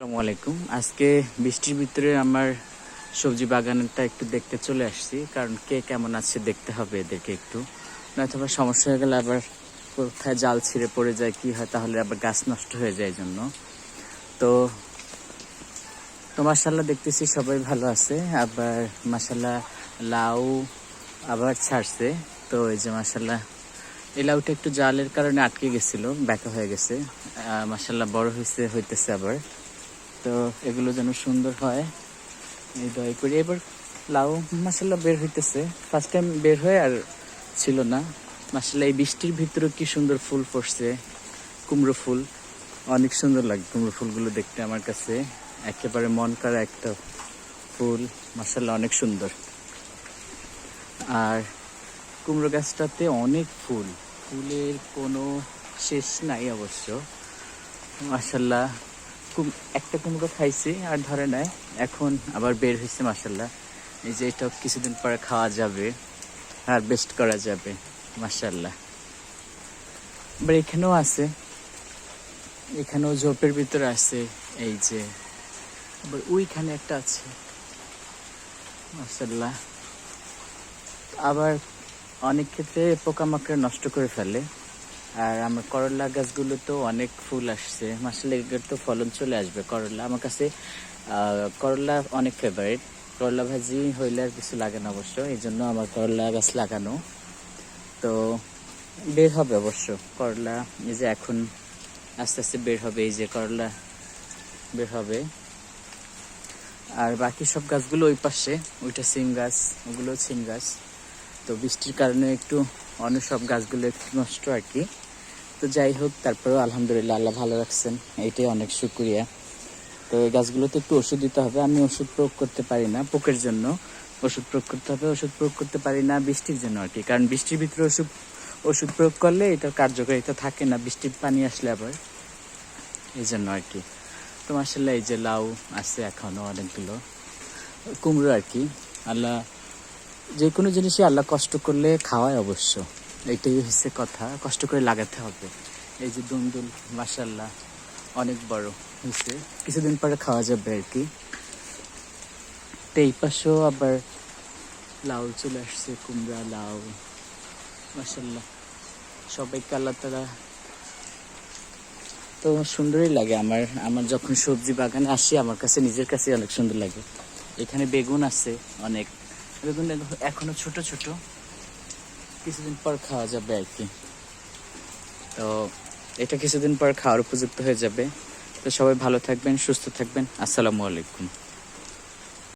আসসালামু আলাইকুম। আজকে বৃষ্টির ভিতরে আমার সবজি বাগানটা একটু দেখতে চলে আসছি, কারণ কে কেমন আছে দেখতে হবে এদেরকে একটু। নয়তো সমস্যা হয়ে গেলে আবার কোথায় জাল ছিঁড়ে পড়ে যায়, কি হয়, তাহলে আবার গাছ নষ্ট হয়ে যায় জন্য তো তো মাসাল্লাহ দেখতেছি সবাই ভালো আছে, আবার মাসাল্লাহ লাউ আবার ছাড়ছে। তো এই যে মাসাল্লাহ এই লাউটা একটু জালের কারণে আটকে গেছিল ব্যাকা হয়ে গেছে। মাসাল্লাহ বড় হয়েছে হইতেছে আবার। তো এগুলো যেন সুন্দর হয়। এই দয়া করি এবার লাউ মাসাল্লাহ বের হইতেছে। ফার্স্ট টাইম বের হয়ে আর ছিল না। মাসাল্লাহ এই বৃষ্টির ভিতরে কি সুন্দর ফুল পড়ছে। কুমড়ো ফুল। অনেক সুন্দর লাগে কুমড়ো ফুলগুলো দেখতে আমার কাছে। একেবারে মন করা একটা ফুল। মাসাল্লাহ অনেক সুন্দর। আর কুমড়ো গাছটাতে অনেক ফুল। ফুলের কোনো শেষ নাই অবশ্য। মাসাল্লাহ একটা কুমড়ো খাইছি আর ধরে নেয় এখন আবার বের হয়েছে মাসাল্লাহ এই যে এটা কিছুদিন পরে খাওয়া যাবে আর হারভেস্ট করা যাবে মাসাল্লাহ আবার এখানেও আছে, এখানেও ঝোপের ভিতরে আছে, এই যে, আবার ওইখানে একটা আছে মাসাল্লাহ আবার অনেক ক্ষেত্রে পোকামাকড়ে নষ্ট করে ফেলে। আর আমার করলা গাছগুলো তো অনেক ফুল আসছে। মাসালে তো ফলন চলে আসবে করলা। আমার কাছে করলা অনেক ফেভারিট করলা ভাজি হইলে আর কিছু লাগে না অবশ্য, এই জন্য আমার করলা গাছ লাগানো। তো বের হবে অবশ্য। করলা এই যে এখন আস্তে আস্তে বের হবে, এই যে করলা বের হবে। আর বাকি সব গাছগুলো ওই পাশে, ওইটা সিম গাছ, ওগুলো সিম গাছ। তো বৃষ্টির কারণে একটু অন্য সব গাছগুলো একটু নষ্ট আর কি। তো যাই হোক, তারপরেও আলহামদুলিল্লাহ আল্লাহ ভালো রাখছেন। এইটাই অনেক শুক্রিয়া। তো এই গাছগুলোতে একটু ওষুধ দিতে হবে। আমি ওষুধ প্রয়োগ করতে পারি না পোকের জন্য। ওষুধ প্রয়োগ করতে হবে, ওষুধ প্রয়োগ করতে পারি না বৃষ্টির জন্য আর কি। কারণ বৃষ্টির ভিতরে ওষুধ ওষুধ প্রয়োগ করলে এটার কার্যকারিতা থাকে না, বৃষ্টির পানি আসলে আবার। এই জন্য আর কি। তো মাসাল্লাহ এই যে লাউ আছে এখনও অনেকগুলো। কুমড়ো আর কি। আল্লাহ যে কোনো জিনিসই আল্লাহ কষ্ট করলে খাওয়ায় অবশ্য। এটাই হচ্ছে কথা। কষ্ট করে লাগাতে হবে। এই যে দুমদুল মাসাল্লাহ অনেক বড় হয়েছে। কিছুদিন পরে খাওয়া যাবে আর কি। এই পাশেও আবার লাউ চলে আসছে, কুমড়া, লাউ মাসাল্লাহ সবাইকে আল্লাহ তারা তো সুন্দরই লাগে আমার। আমার যখন সবজি বাগানে আসি, আমার কাছে, নিজের কাছে অনেক সুন্দর লাগে। এখানে বেগুন আছে অনেক। বেগুন এখনও ছোট ছোট। কিছুদিন পর খাওয়া যাবে আর কি। তো এটা কিছুদিন পর খাওয়ার উপযুক্ত হয়ে যাবে। তো সবাই ভালো থাকবেন, সুস্থ থাকবেন। আসসালামু আলাইকুম।